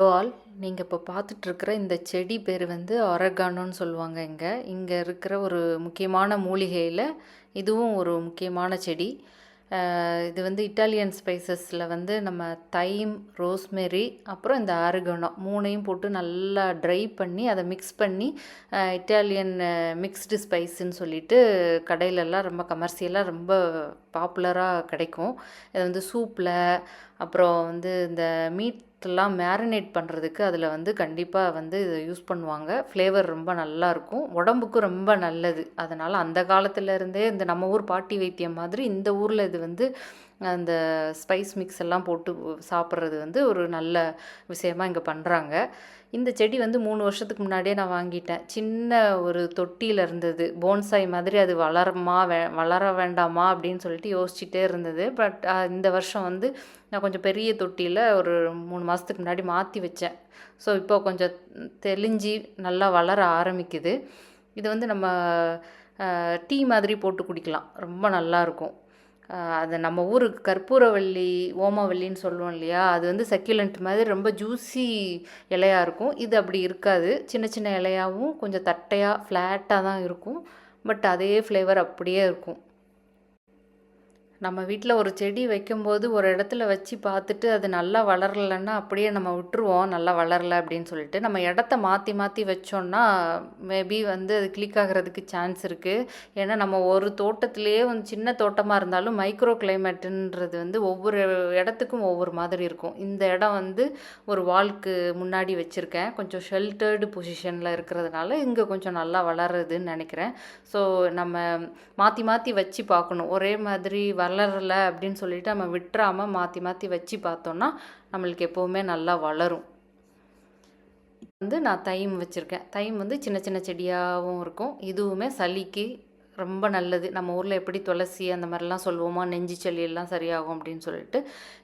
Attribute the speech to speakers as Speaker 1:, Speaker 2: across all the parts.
Speaker 1: All நீங்கள் இப்போ பார்த்துட்ருக்கிற இந்த செடி பேர் வந்து அரகானோன்னு சொல்லுவாங்க இங்கே. இங்கே இருக்கிற ஒரு முக்கியமான மூலிகையில் இதுவும் ஒரு முக்கியமான செடி. இது வந்து இட்டாலியன் ஸ்பைசஸில் வந்து நம்ம தைம் ரோஸ்மெரி அப்புறம் இந்த ஆரிகனோ மூணையும் போட்டு நல்லா ட்ரை பண்ணி அதை மிக்ஸ் பண்ணி இட்டாலியன் மிக்ஸ்டு ஸ்பைஸுன்னு சொல்லிட்டு கடையிலலாம் ரொம்ப கமர்ஷியலாக ரொம்ப பாப்புலராக கிடைக்கும். இது வந்து சூப்பில் அப்புறம் வந்து இந்த மீட்லாம் மேரினேட் பண்ணுறதுக்கு அதில் வந்து கண்டிப்பாக வந்து இதை யூஸ் பண்ணுவாங்க. ஃப்ளேவர் ரொம்ப நல்லாயிருக்கும் உடம்புக்கும் ரொம்ப நல்லது. அதனால் அந்த காலத்துலேருந்தே இந்த நம்ம ஊர் பாட்டி வைத்தியம் மாதிரி இந்த ஊரில் இது வந்து அந்த ஸ்பைஸ் மிக்ஸ் எல்லாம் போட்டு சாப்பிட்றது வந்து ஒரு நல்ல விஷயமா இங்கே பண்ணுறாங்க இந்த செடி வந்து மூணு வருஷத்துக்கு முன்னாடியே நான் வாங்கிட்டேன். சின்ன ஒரு தொட்டியில் இருந்தது. போன்சாய் மாதிரி அது வளருமா வே வளர வேண்டாமா அப்படின்னு சொல்லிட்டு யோசிச்சுட்டே இருந்தது. பட் இந்த வருஷம் வந்து நான் கொஞ்சம் பெரிய தொட்டியில் ஒரு மூணு மாதத்துக்கு முன்னாடி மாற்றி வச்சேன். ஸோ இப்போ கொஞ்சம் தெளிஞ்சு நல்லா வளர ஆரம்பிக்குது. இது வந்து நம்ம டீ மாதிரி போட்டு குடிக்கலாம். ரொம்ப நல்லாயிருக்கும் அது நம்ம ஊருக்கு கற்பூரவள்ளி ஓமவல்லின்னு சொல்லுவோம் இல்லையா? அது வந்து சக்யூலண்ட் மாதிரி ரொம்ப ஜூஸி இலையாக இருக்கும். இது அப்படி இருக்காது. சின்ன சின்ன இலையாகவும் கொஞ்சம் தட்டையாக ஃப்ளாட்டாக தான் இருக்கும். பட் அதே ஃப்ளேவர் அப்படியே இருக்கும். நம்ம வீட்டில் ஒரு செடி வைக்கும்போது ஒரு இடத்துல வச்சு பார்த்துட்டு அது நல்லா வளரலைன்னா அப்படியே நம்ம விட்டுருவோம் நல்லா வளரல அப்படின்னு சொல்லிட்டு. நம்ம இடத்த மாற்றி மாற்றி வச்சோம்னா மேபி வந்து அது கிளிக் ஆகிறதுக்கு சான்ஸ் இருக்குது ஏன்னா நம்ம ஒரு தோட்டத்திலேயே வந்து சின்ன தோட்டமாக இருந்தாலும் மைக்ரோ கிளைமேட்டுன்றது வந்து ஒவ்வொரு இடத்துக்கும் ஒவ்வொரு மாதிரி இருக்கும். இந்த இடம் வந்து ஒரு வால்க்கு முன்னாடி வச்சுருக்கேன். கொஞ்சம் ஷெல்டர்டு பொசிஷனில் இருக்கிறதுனால இங்கே கொஞ்சம் நல்லா வளருதுன்னு நினைக்கிறேன். ஸோ நம்ம மாற்றி மாற்றி வச்சு பார்க்கணும். ஒரே மாதிரி வளரல அப்படின்னு சொல்லிட்டு நம்ம விட்டுறாமல் மாற்றி மாற்றி வச்சு பார்த்தோன்னா நம்மளுக்கு எப்போவுமே நல்லா வளரும். வந்து நான் தைம் வச்சுருக்கேன். தைம் வந்து சின்ன சின்ன செடியாகவும் இருக்கும். இதுவுமே சளிக்கு ரொம்ப நல்லது. நம்ம ஊரில் எப்படி துளசி அந்த மாதிரிலாம் சொல்லுவோமா நெஞ்சு சளி எல்லாம் சரியாகும் அப்படின்னு சொல்லிட்டு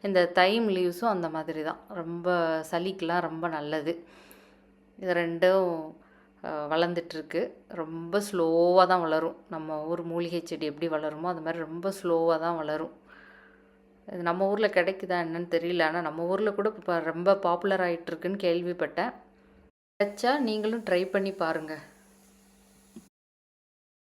Speaker 1: இந்த தைம் லீவ்ஸும் அந்த மாதிரி தான். ரொம்ப சளிக்கெலாம் ரொம்ப நல்லது. இது ரெண்டும் வளர்ந்துட்டுருக்கு. ரொம்ப ஸ்லோவாக தான் வளரும். நம்ம ஊர் மூலிகை செடி எப்படி வளருமோ அது மாதிரி ரொம்ப ஸ்லோவாக தான் வளரும். இது நம்ம ஊரில் கிடைக்குதா என்னன்னு தெரியல. ஆனால் நம்ம ஊரில் கூட இப்போ ரொம்ப பாப்புலர் ஆகிட்டுருக்குன்னு கேள்விப்பட்டேன். கிடைச்சா நீங்களும் ட்ரை பண்ணி பாருங்கள்